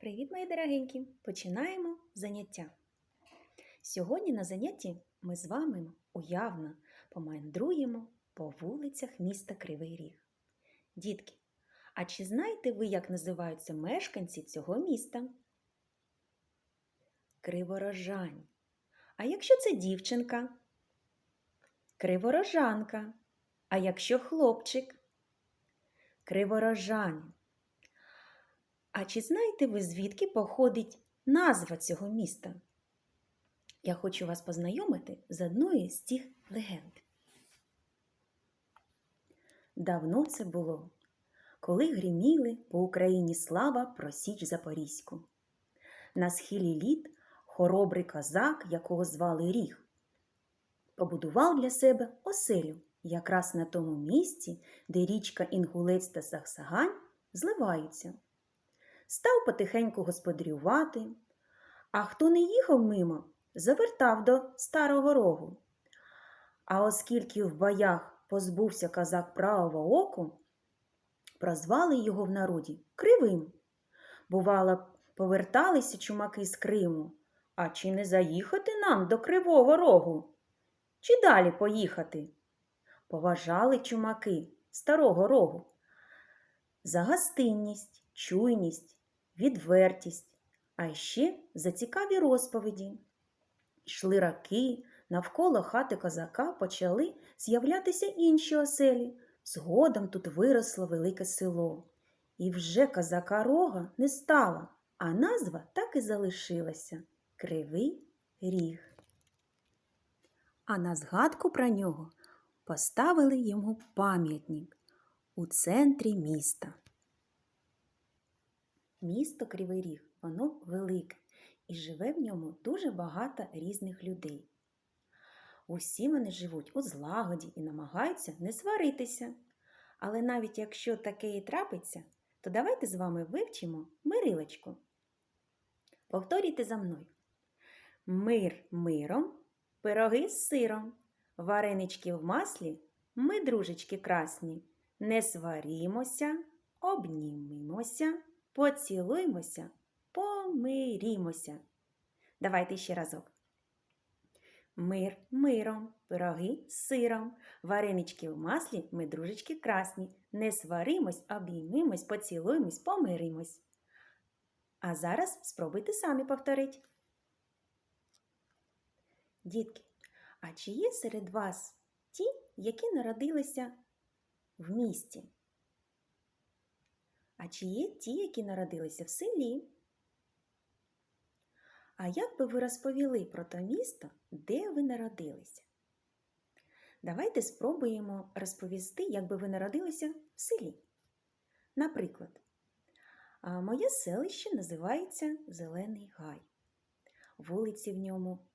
Привіт, мої дорогенькі! Починаємо заняття. Сьогодні на занятті ми з вами уявно помандруємо по вулицях міста Кривий Ріг. Дітки, а чи знаєте ви, як називаються мешканці цього міста? Криворожань. А якщо це дівчинка? Криворожанка. А якщо хлопчик? Криворожань. А чи знаєте ви, звідки походить назва цього міста? Я хочу вас познайомити з одною з цих легенд. Давно це було, коли гриміли по Україні слава про Січ Запорізьку. На схилі літ хоробрий козак, якого звали Ріг, побудував для себе оселю якраз на тому місці, де річка Інгулець та Сахсагань зливаються став потихеньку господарювати, а хто не їхав мимо, завертав до старого рогу. А оскільки в боях позбувся козак правого оку, прозвали його в народі кривим. Бувало, поверталися чумаки з Криму. А чи не заїхати нам до Кривого Рогу? Чи далі поїхати? Поважали чумаки старого рогу за гостинність, чуйність, відвертість, а ще за цікаві розповіді. Йшли раки, навколо хати козака почали з'являтися інші оселі. Згодом тут виросло велике село. І вже козака рога не стало, а назва так і залишилася Кривий Ріг. А на згадку про нього поставили йому пам'ятник у центрі міста. Місто Кривий Ріг, воно велике і живе в ньому дуже багато різних людей. Усі вони живуть у злагоді і намагаються не сваритися. Але навіть якщо таке і трапиться, то давайте з вами вивчимо мирилочку. Повторюйте за мною. Мир миром, пироги з сиром, варенички в маслі, ми, дружечки красні, не сварімося, обнімемося, поцілуймося, помирімося. Давайте ще разок. Мир миром, пироги з сиром, варенички в маслі, ми дружечки красні. Не сваримось, обіймимось, поцілуємось, помиримось. А зараз спробуйте самі повторити. Дітки, а чи є серед вас ті, які народилися в місті? А чи є ті, які народилися в селі? А як би ви розповіли про те місто, де ви народилися? Давайте спробуємо розповісти, як би ви народилися в селі. Наприклад, моє селище називається Зелений Гай. Вулиці в ньому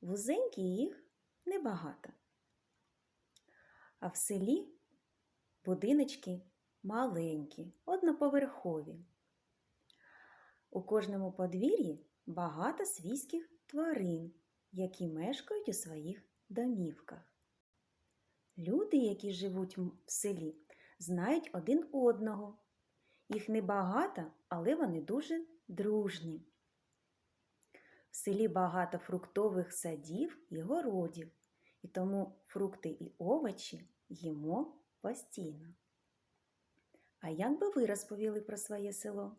вузенькі їх небагато. А в селі будиночки маленькі, одноповерхові. У кожному подвір'ї багато свійських тварин, які мешкають у своїх домівках. Люди, які живуть в селі, знають один одного. Їх небагато, але вони дуже дружні. В селі багато фруктових садів і городів, і тому фрукти і овочі їмо постійно. А як би ви розповіли про своє село?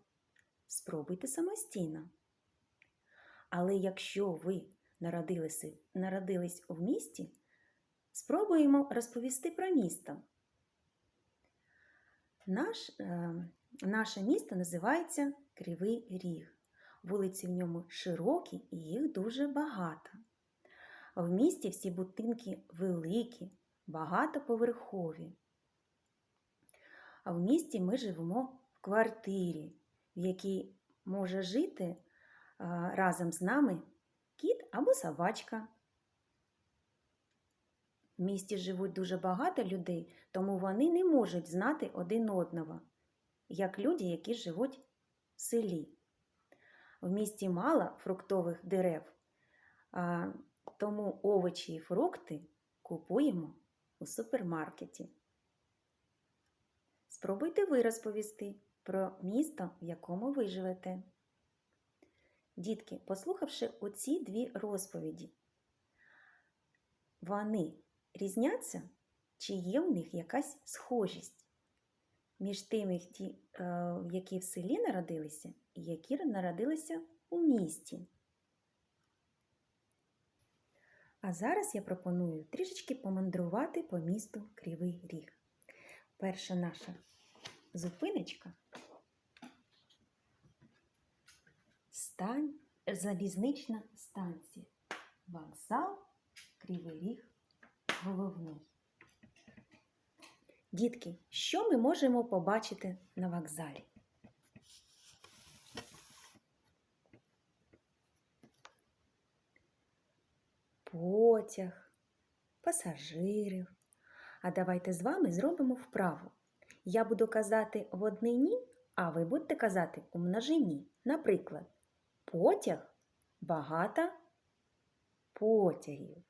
Спробуйте самостійно. Але якщо ви народилися, народились в місті, спробуємо розповісти про місто. Наш, е, Наше місто називається Кривий Ріг. Вулиці в ньому широкі і їх дуже багато. В місті всі будинки великі, багатоповерхові. А в місті ми живемо в квартирі, в якій може жити разом з нами кіт або собачка. В місті живуть дуже багато людей, тому вони не можуть знати один одного, як люди, які живуть в селі. В місті мало фруктових дерев, тому овочі і фрукти купуємо у супермаркеті. Спробуйте ви розповісти, про місто, в якому ви живете. Дітки, послухавши оці дві розповіді, вони різняться чи є в них якась схожість між тими, е, які в селі народилися, і які народилися у місті. А зараз я пропоную трішечки помандрувати по місту Кривий Ріг. Перша наша зупиночка стань, залізнична станція. Вокзал Кривий Ріг головний. Дітки, що ми можемо побачити на вокзалі? Потяг, пасажирів. А давайте з вами зробимо вправу. Я буду казати в однині, а ви будете казати у множині. Наприклад, потяг багато потягів.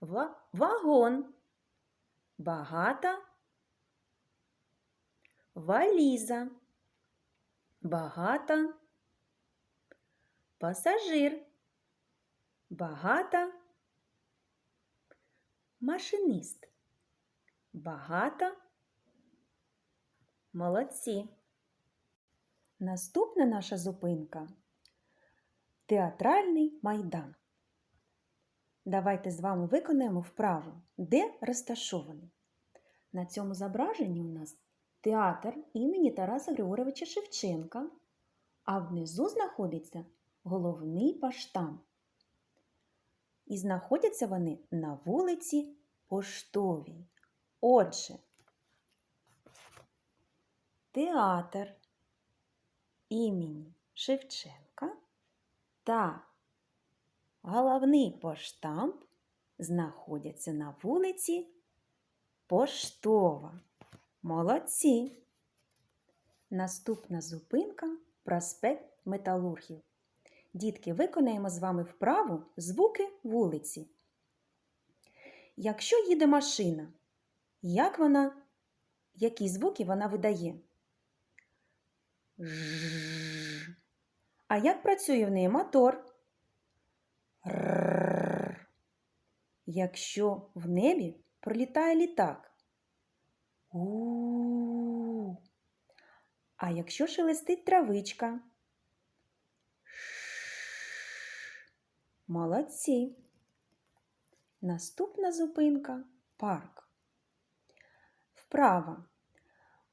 Ва- вагон багато валіза багато пасажир багато машиніст багато молодці. Наступна наша зупинка театральний майдан. Давайте з вами виконаємо вправу, де розташований. На цьому зображенні у нас театр імені Тараса Григоровича Шевченка, а внизу знаходиться головний паштам. І знаходяться вони на вулиці Поштовій. Отже, театр імені Шевченка та головний поштамп знаходяться на вулиці Поштова. Молодці! Наступна зупинка проспект Металургів. Дітки, виконаємо з вами вправу звуки вулиці. Якщо їде машина, як вона, які звуки вона видає? Жжж. А як працює в неї мотор? Рррррр. Якщо в небі пролітає літак. У. А якщо шелестить травичка? Молодці. Наступна зупинка парк. Вправа.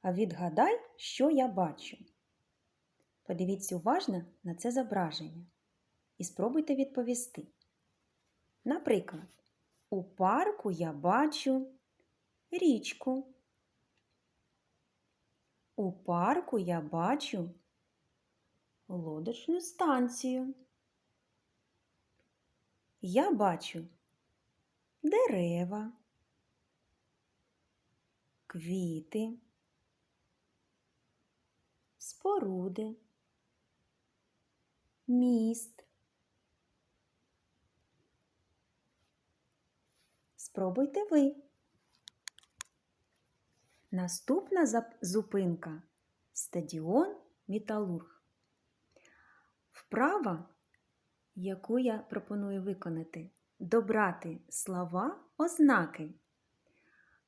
А відгадай, що я бачу. Подивіться уважно на це зображення і спробуйте відповісти. Наприклад, у парку я бачу річку. У парку я бачу лодочну станцію. Я бачу дерева, квіти, споруди, міст. Спробуйте ви. Наступна зупинка стадіон Металург. Вправа, яку я пропоную виконати, добрати слова ознаки.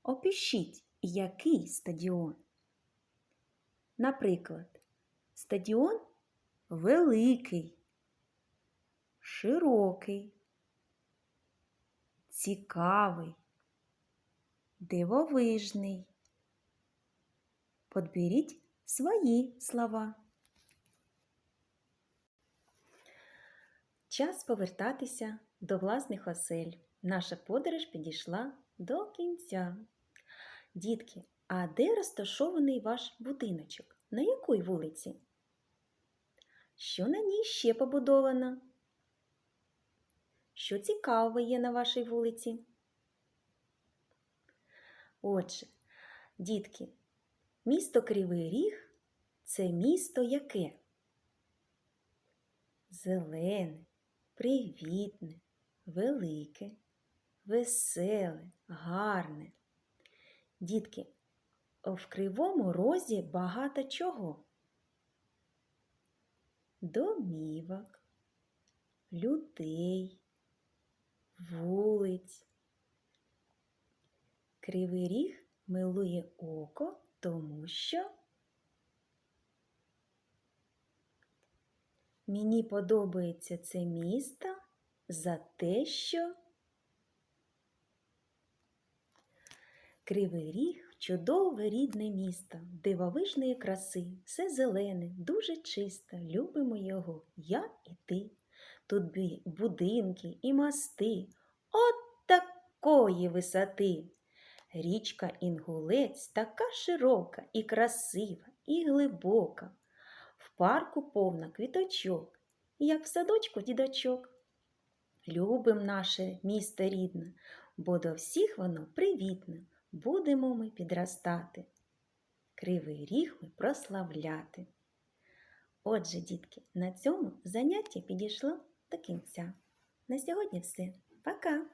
Опишіть, який стадіон. Наприклад, стадіон великий, широкий, цікавий, дивовижний. Подберіть свої слова. Час повертатися до власних осель. Наша подорож підійшла до кінця. Дітки, а де розташований ваш будиночок? На якій вулиці? Що на ній ще побудовано? Що цікаве є на вашій вулиці? Отже, дітки, місто Кривий Ріг це місто яке? Зелене, привітне, велике, веселе, гарне. Дітки, в Кривому Розі багато чого домівок, людей, вулиць. Кривий ріг милує око, тому що мені подобається це місто за те, що Кривий ріг чудове рідне місто, дивовижної краси, все зелене, дуже чисто, любимо його, я і ти. Тут будинки і мости, от такої висоти. Річка Інгулець така широка і красива, і глибока. В парку повна квіточок, як в садочку дідочок. Любим наше місто рідне, бо до всіх воно привітне. Будемо ми підростати, кривий ріг ми прославляти. Отже, дітки, на цьому заняття підійшло до кінця. На сьогодні все. Пока!